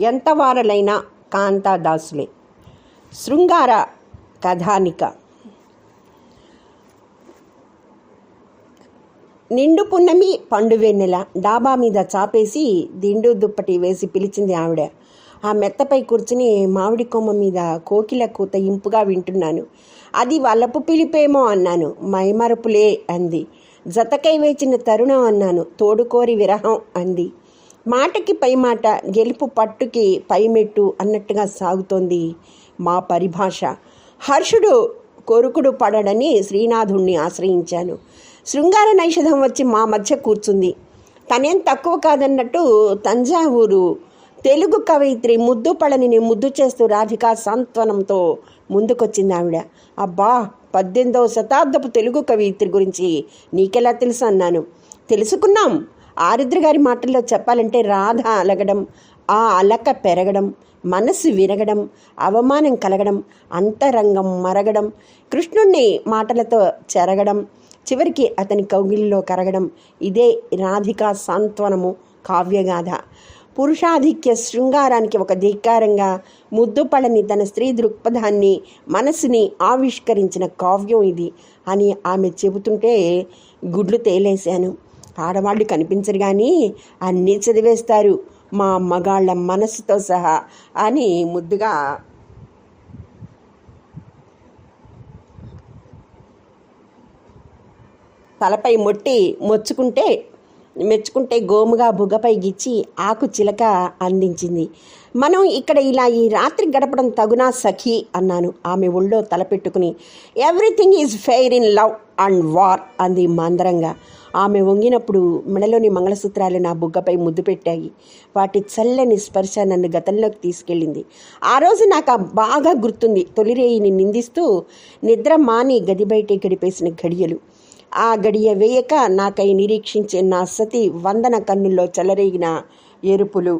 ఎంతవారలైనా కాంతాదాసులే. శృంగార కథానిక. నిండు పున్నమి పండు వెన్నెల డాబా మీద చాపేసి దిండు దుప్పటి వేసి పిలిచింది ఆవిడ. ఆ మెత్తపై కూర్చుని మామిడి కొమ్మ మీద కోకిల కూత ఇంపుగా వింటున్నాను. అది వలపు పిలిపేమో అన్నాను. మైమరపులే అంది. జతకై వేచిన తరుణం అన్నాను. తోడుకోరి విరహం అంది. మాటకి పై మాట గెలుపు పట్టుకి పైమెట్టు అన్నట్టుగా సాగుతోంది మా పరిభాష. హర్షుడు కొరుకుడు పడడని శ్రీనాథుణ్ణి ఆశ్రయించాను. శృంగార నైషధం వచ్చి మా మధ్య కూర్చుంది. తనేం తక్కువ కాదన్నట్టు తంజావూరు తెలుగు కవయిత్రి ముద్దు పళనిని ముద్దు చేస్తూ రాధికా సాంత్వనంతో ముందుకొచ్చింది ఆవిడ. అబ్బా పద్దెనిమిదవ శతాబ్దపు తెలుగు కవయిత్రి గురించి నీకెలా తెలుసు అన్నాను. తెలుసుకున్నాం. ఆరుద్ర గారి మాటల్లో చెప్పాలంటే రాధ అలగడం ఆ అలక పెరగడం మనసు విరగడం అవమానం కలగడం అంతరంగం మరగడం కృష్ణుణ్ణి మాటలతో చెరగడం చివరికి అతని కౌగిలిలో కరగడం ఇదే రాధికా సాంత్వనము కావ్యగాథ. పురుషాధిక్య శృంగారానికి ఒక ధిక్కారంగా ముద్దుపడని తన స్త్రీ దృక్పథాన్ని మనసుని ఆవిష్కరించిన కావ్యం ఇది అని ఆమె చెబుతుంటే గుడ్లు తేలేశాను. ఆడవాళ్ళు కనిపించరు కానీ అన్నీ చదివేస్తారు. మా మగాళ్ళ మనసుతో సహా అని ముద్దుగా తలపై మొట్టి మొచ్చుకుంటే మెచ్చుకుంటే గోముగా బుగ్గపై గిచ్చి ఆకు చిలక అందించింది. మనం ఇక్కడ ఇలా ఈ రాత్రి గడపడం తగునా సఖి అన్నాను. ఆమె ఒళ్ళో తలపెట్టుకుని everything is fair in love and war అంది మందరంగా. ఆమె వంగినప్పుడు మెడలోని మంగళసూత్రాలు నా బుగ్గపై ముద్దు పెట్టాయి. వాటి చల్లని స్పర్శ నన్ను గతంలోకి తీసుకెళ్ళింది. ఆ రోజు నాకు బాగా గుర్తుంది. తొలిరేయిని నిందిస్తూ నిద్ర మాని గది బయటే గడిపేసిన గడియలు ఆ గడియ వేయక నాకై నిరీక్షించే నా సతి వందన కన్నుల్లో చెలరేగిన ఎరుపులు.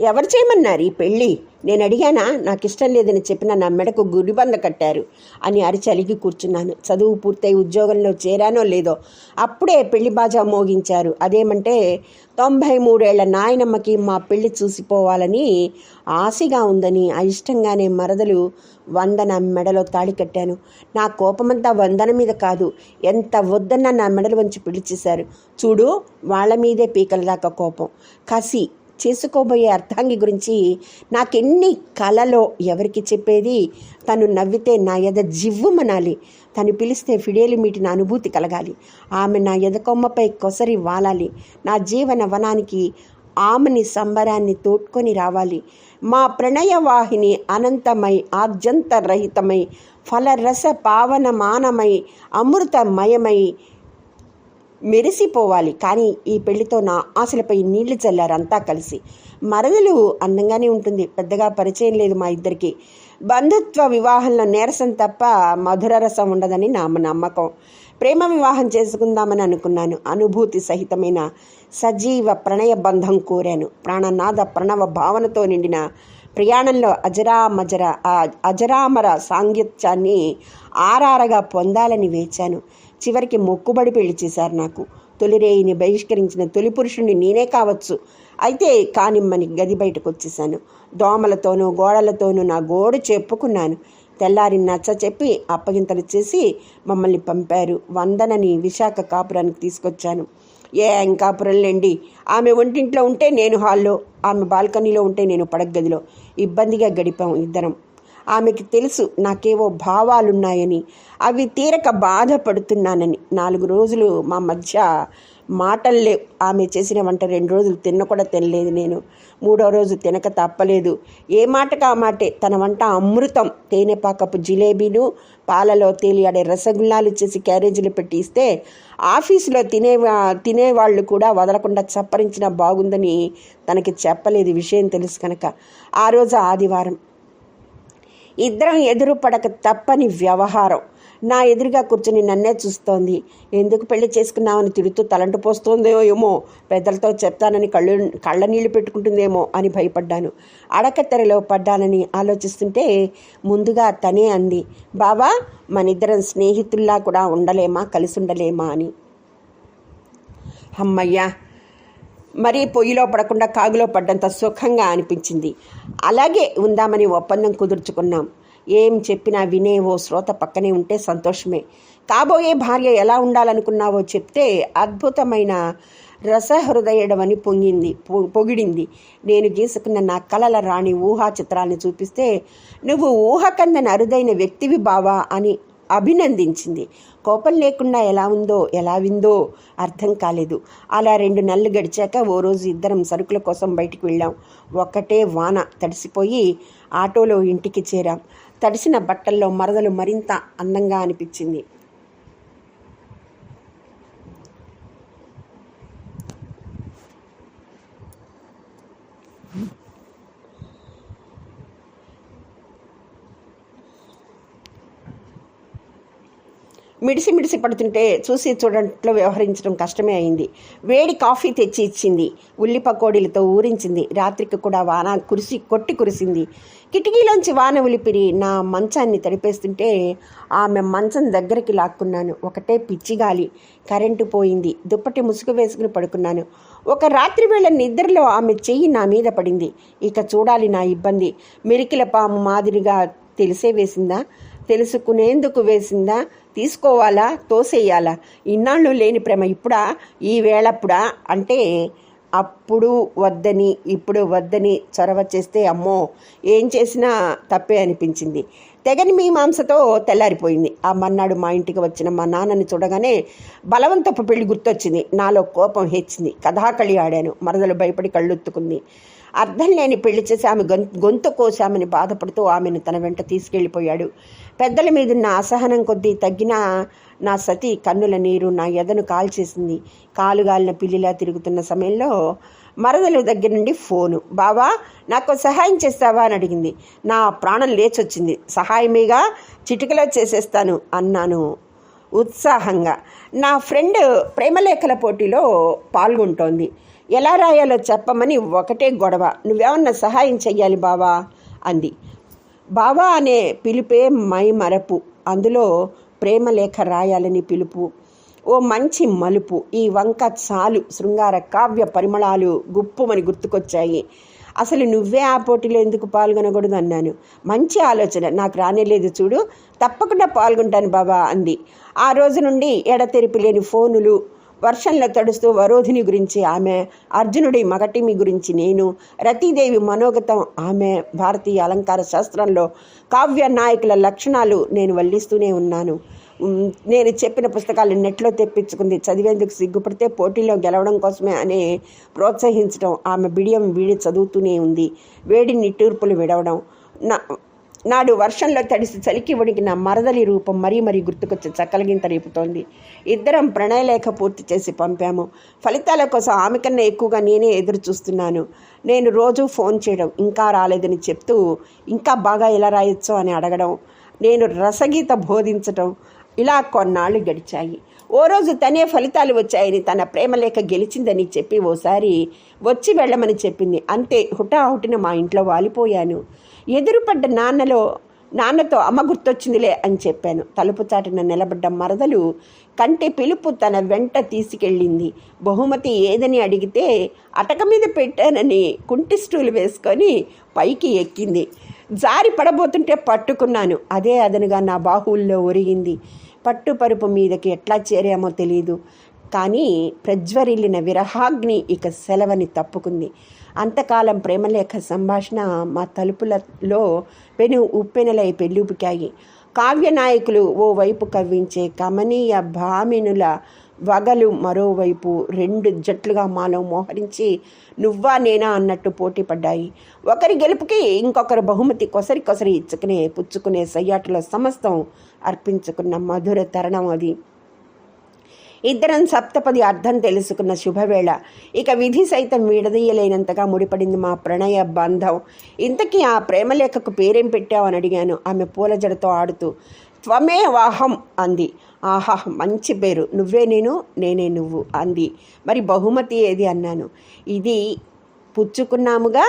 ఎవరు చేయమన్నారు ఈ పెళ్ళి? నేను అడిగానా? నాకు ఇష్టం లేదని చెప్పిన నా మెడకు గుడిబంద కట్టారు అని అరిచి అలిగి కూర్చున్నాను. చదువు పూర్తయి ఉద్యోగంలో చేరానో లేదో అప్పుడే పెళ్ళి బాజా మోగించారు. అదేమంటే తొంభై మూడేళ్ళ నాయనమ్మకి మా పెళ్ళి చూసిపోవాలని ఆశగా ఉందని అయిష్టంగానే మరదలు వందన మెడలో తాళి కట్టాను. నా కోపమంతా వందన మీద కాదు ఎంత వద్దన్న నా మెడలు వంచి పిలిచేశారు చూడు వాళ్ళ మీదే పీకల దాకా కోపం. కసి చేసుకోబోయే అర్థాంగి గురించి నాకెన్ని కలలో ఎవరికి చెప్పేది? తను నవ్వితే నా ఎద జివ్వుమనాలి తను పిలిస్తే ఫిడేలు మీటిన అనుభూతి కలగాలి. ఆమె నా ఎదకొమ్మపై కొసరి వాలాలి. నా జీవన వనానికి ఆమెని సంబరాన్ని తోడ్కొని రావాలి. మా ప్రణయవాహిని అనంతమై ఆద్యంతరహితమై ఫలరస పావనమానమై అమృతమయమై మెరిసిపోవాలి. కానీ ఈ పెళ్ళితో నా ఆశలపై నీళ్ళు చల్లారంతా కలిసి. మరదలు అందంగానే ఉంటుంది. పెద్దగా పరిచయం లేదు మా ఇద్దరికి. బంధుత్వ వివాహంలో నీరసం తప్ప మధుర రసం ఉండదని నా నమ్మకం. ప్రేమ వివాహం చేసుకుందామని అనుకున్నాను. అనుభూతి సహితమైన సజీవ ప్రణయ బంధం కోరాను. ప్రాణనాద ప్రణవ భావనతో నిండిన ప్రయాణంలో అజరామజర అజరామర సాంగత్యాన్ని ఆరారగా పొందాలని వేచాను. చివరికి మొక్కుబడి పెళ్ళి చేశారు నాకు. తొలిరేయిని బహిష్కరించిన తొలి పురుషుణ్ణి నేనే కావచ్చు. అయితే కానిమ్మని గది బయటకు వచ్చేసాను దోమలతోనూ గోడలతోనూ నా గోడు చెప్పుకున్నాను. తెల్లారి నచ్చ చెప్పి అప్పగింతలు చేసి మమ్మల్ని పంపారు. వందనని విశాఖ కాపురానికి తీసుకొచ్చాను. ఏ కాపురంలేండి ఆమె ఒంటింట్లో ఉంటే నేను హాల్లో ఆమె బాల్కనీలో ఉంటే నేను పడగదిలో. ఇబ్బందిగా గడిపాం ఇద్దరం. ఆమెకి తెలుసు నాకేవో భావాలున్నాయని అవి తీరక బాధపడుతున్నానని. నాలుగు రోజులు మా మధ్య మాటలు లేవు. ఆమె చేసిన వంట రెండు రోజులు తిన్న కూడా తినలేదు నేను. మూడో రోజు తినక తప్పలేదు. ఏ మాటకు ఆ మాటే? తన వంట అమృతం. తేనెపాకపు జిలేబీలు పాలలో తేలియాడే రసగుల్లాలు చేసి క్యారేజీలు పెట్టి ఇస్తే ఆఫీసులో తినే తినేవాళ్ళు కూడా వదలకుండా చప్పరించినా బాగుందని తనకి చెప్పలేదు విషయం తెలుసు కనుక. ఆ రోజు ఆదివారం. ఇద్దరం ఎదురు పడక తప్పని వ్యవహారం. నా ఎదురుగా కూర్చుని నన్నే చూస్తోంది. ఎందుకు పెళ్ళి చేసుకున్నామని తిడుతూ తలంటు పోస్తుందేమో ఏమో పెద్దలతో చెప్తానని కళ్ళు కళ్ళ నీళ్ళు పెట్టుకుంటుందేమో అని భయపడ్డాను. అడకత్తెరలో పడ్డానని ఆలోచిస్తుంటే ముందుగా తనే అంది బాబా మనిద్దరం స్నేహితుల్లా కూడా ఉండలేమా కలిసి ఉండలేమా అని. అమ్మయ్యా మరీ పొయ్యిలో పడకుండా కాగులో పడ్డంత సుఖంగా అనిపించింది. అలాగే ఉందామని ఒప్పందం కుదుర్చుకున్నాం. ఏం చెప్పినా వినే ఓ శ్రోత పక్కనే ఉంటే సంతోషమే. కాబోయే భార్య ఎలా ఉండాలనుకున్నావో చెప్తే అద్భుతమైన రసహృదయడమని పొంగింది పొ- పొగిడింది. నేను గీసుకున్న నా కలల రాణి ఊహా చిత్రాన్ని చూపిస్తే నువ్వు ఊహకందని అరుదైన వ్యక్తివి బావా అని అభినందించింది. కోపం లేకుండా ఎలా ఉందో ఎలా విందో అర్థం కాలేదు. అలా రెండు నెలలు గడిచాక ఓ రోజు ఇద్దరం సరుకుల కోసం బయటికి వెళ్ళాం. ఒక్కటే వాన తడిసిపోయి ఆటోలో ఇంటికి చేరాం. తడిసిన బట్టల్లో మరదలు మరింత అందంగా అనిపించింది. మిడిసి మిడిసి పడుతుంటే చూసి చూడట్లో వ్యవహరించడం కష్టమే అయింది. వేడి కాఫీ తెచ్చి ఇచ్చింది. ఉల్లి పకోడీలతో ఊరించింది. రాత్రికి కూడా వాన కురిసి కొట్టి కురిసింది. కిటికీలోంచి వాన ఉలిపిరి నా మంచాన్ని తడిపేస్తుంటే ఆమె మంచం దగ్గరికి లాక్కున్నాను. ఒకటే పిచ్చి గాలి కరెంటు పోయింది. దుప్పటి ముసుగు వేసుకుని పడుకున్నాను. ఒక రాత్రి వేళ నిద్రలో ఆమె చెయ్యి నా మీద పడింది. ఇక చూడాలి నా ఇబ్బంది. మెరికిల పాము మాదిరిగా తెలిసే వేసిందా? తెలుసుకునేందుకు వేసిందా? తీసుకోవాలా? తోసేయాలా? ఇన్నాళ్ళు లేని ప్రేమ ఇప్పుడా? ఈ వేళప్పుడా? అంటే అప్పుడు వద్దని ఇప్పుడు వద్దని చొరవ చేస్తే అమ్మో ఏం చేసినా తప్పే అనిపించింది. తెగని మీమాంసతో తెల్లారిపోయింది. ఆ మర్నాడు మా ఇంటికి వచ్చిన మా నాన్నని చూడగానే బలవంతపు పెళ్ళి గుర్తొచ్చింది. నాలో కోపం హెచ్చింది. కథాకళి ఆడాను. మరదలు భయపడి కళ్ళుత్తుకుంది. అర్థం లేని పెళ్ళి చేసి ఆమె గొంతు కోసామని బాధపడుతూ ఆమెను తన వెంట తీసుకెళ్ళిపోయాడు. పెద్దల మీదున్న అసహనం కొద్దీ తగ్గిన నా సతి కన్నుల నీరు నా ఎదను కాల్చేసింది. కాలుగాలిన పిల్లిలా తిరుగుతున్న సమయంలో మరదలు దగ్గర నుండి ఫోను. బావా నాకు సహాయం చేస్తావా? అని అడిగింది. నా ప్రాణం లేచొచ్చింది. సహాయమేగా చిటికలో చేసేస్తాను అన్నాను ఉత్సాహంగా. నా ఫ్రెండ్ ప్రేమలేఖల పోటీలో పాల్గొంటోంది. ఎలా రాయాలో చెప్పమని ఒకటే గొడవ. నువ్వేమన్నా సహాయం చెయ్యాలి బావా? అంది. బావా అనే పిలిపే మై మరపు. అందులో ప్రేమలేఖ రాయాలని పిలుపు. ఓ మంచి మలుపు. ఈ వంక చాలు. శృంగార కావ్య పరిమళాలు గుప్పుమని గుర్తుకొచ్చాయి. అసలు నువ్వే ఆ పోటీలో ఎందుకు పాల్గొనకూడదు అన్నాను. మంచి ఆలోచన. నాకు రానేలేదు చూడు. తప్పకుండా పాల్గొంటాను బాబా అంది. ఆ రోజు నుండి ఎడతెరిపి లేని ఫోనులు వర్షంలో తడుస్తూ వరోధిని గురించి ఆమె అర్జునుడి మగటిమి గురించి నేను రతీదేవి మనోగతం ఆమె భారతీయ అలంకార శాస్త్రంలో కావ్య నాయకుల లక్షణాలు నేను వల్లిస్తూనే ఉన్నాను. నేను చెప్పిన పుస్తకాలు నెట్లో తెప్పించుకుంది చదివేందుకు సిగ్గుపడితే పోటీలో గెలవడం కోసమే అనే ప్రోత్సహించడం ఆమె బిడియం వీడి చదువుతూనే ఉంది. వేడి నిట్టూర్పులు విడవడం నా నాడు వర్షంలో తడిసి చలికి వణికిన మరదలి రూపం మరీ మరీ గుర్తుకొచ్చి చక్కలగింత రేపుతోంది. ఇద్దరం ప్రణయలేఖ పూర్తి చేసి పంపాము. ఫలితాల కోసం ఆమె కన్నా ఎక్కువగా నేనే ఎదురు చూస్తున్నాను నేను రోజు ఫోన్ చేయడం ఇంకా రాలేదని చెప్తూ ఇంకా బాగా ఎలా రాయొచ్చో? అని అడగడం. నేను రసగీత బోధించటం ఇలా కొన్నాళ్ళు గడిచాయి. ఓ రోజు తనే ఫలితాలు వచ్చాయని తన ప్రేమలేఖ గెలిచిందని చెప్పి ఓసారి వచ్చి వెళ్ళమని చెప్పింది. అంతే హుటాహుటిన మా ఇంట్లో వాలిపోయాను. ఎదురుపడ్డ నాన్నలో నాన్నతో అమ్మ గుర్తొచ్చిందిలే అని చెప్పాను. తలుపు చాటున నిలబడ్డ మరదలు కంటి పిలుపు తన వెంట తీసుకెళ్ళింది. బహుమతి ఏదని అడిగితే అటక మీద పెట్టానని కుంటి స్టూలు వేసుకొని పైకి ఎక్కింది. జారి పడబోతుంటే పట్టుకున్నాను. అదే అదనుగా నా బాహువుల్లో ఒరిగింది. పట్టుపరుపు మీదకి ఎట్లా చేరామో తెలియదు కానీ ప్రజ్వరిల్లిన విరహాగ్ని ఇక సెలవని తప్పుకుంది. అంతకాలం ప్రేమలేఖ సంభాషణ మా తలుపులలో పెను ఉప్పెనలై పెళ్ళూపికాయి. కావ్య నాయకులు ఓవైపు కవ్వించే కమనీయ భామినుల వగలు మరోవైపు రెండు జట్లుగా మాలో మోహరించి నువ్వా నేనా అన్నట్టు పోటీ పడ్డాయి. ఒకరి గెలుపుకి ఇంకొకరు బహుమతి కొసరి కొసరి ఇచ్చుకునే పుచ్చుకునే సయ్యాటలో సమస్తం అర్పించుకున్న మధుర తరుణం అది. ఇద్దరం సప్తపది అర్థం తెలుసుకున్న శుభవేళ. ఇక విధి సైతం విడదీయలేనంతగా ముడిపడింది మా ప్రణయ బంధం. ఇంతకీ ఆ ప్రేమలేఖకు పేరేం పెట్టావని అడిగాను ఆమె పూల జడతో ఆడుతూ. త్వమే వాహం అంది. ఆహా మంచి పేరు. నువ్వే నేను నేనే నువ్వు అంది. మరి బహుమతి ఏది అన్నాను. ఇది పుచ్చుకున్నాముగా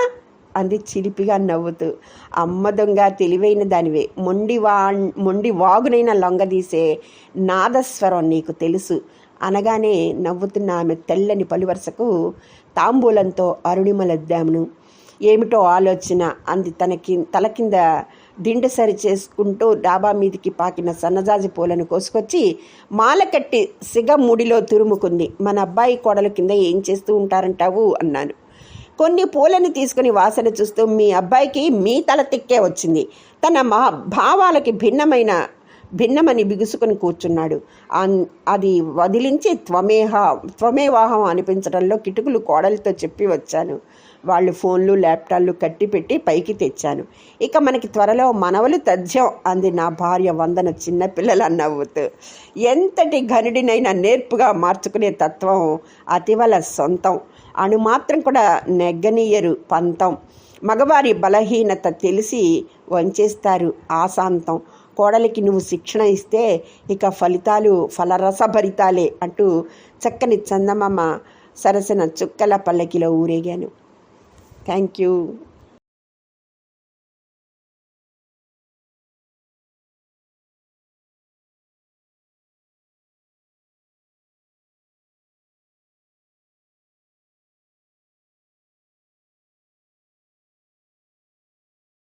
అంది చిలిపిగా నవ్వుతూ. అమ్మ దొంగ తెలివైన దానివే. మొండి వా మొండి వాగునైన లొంగదీసే నాదస్వరం నీకు తెలుసు. అనగానే నవ్వుతున్న ఆమె తెల్లని పలువరుసకు తాంబూలంతో అరుణిమలద్దామును. ఏమిటో ఆలోచన అంది తనకి తల కింద దిండు సరి చేసుకుంటూ డాబా మీదికి పాకిన సన్నజాజి పూలను కోసుకొచ్చి మాల కట్టి సిగ ముడిలో తురుముకుంది. మన అబ్బాయి కోడలు కింద ఏం చేస్తూ ఉంటారంటావు? అన్నాను. కొన్ని పూలను తీసుకుని వాసన చూస్తూ మీ అబ్బాయికి మీ తల తిక్కే వచ్చింది. తన మా భావాలకి భిన్నమైన భిన్నమని బిగుసుకొని కూర్చున్నాడు. అది వదిలించి త్వమేహ త్వమేవాహం అనిపించడంలో కిటుకులు కోడలతో చెప్పి వచ్చాను. వాళ్ళు ఫోన్లు ల్యాప్టాప్లు కట్టి పెట్టి పైకి తెచ్చాను. ఇక మనకి త్వరలో మనవలు తథ్యం అంది నా భార్య వందన చిన్నపిల్లల నవ్వుతూ. ఎంతటి ఘనుడినైనా నేర్పుగా మార్చుకునే తత్వం అతివల సొంతం. అణు మాత్రం కూడా నెగ్గనీయరు పంతం. మగవారి బలహీనత తెలిసి వంచేస్తారు ఆశాంతం. కోడలికి నువ్వు శిక్షణ ఇస్తే ఇక ఫలితాలు ఫలరసభరితాలే అంటూ చక్కని చందమామ సరసన చుక్కల పల్లకిలో ఊరేగాను. Thank you.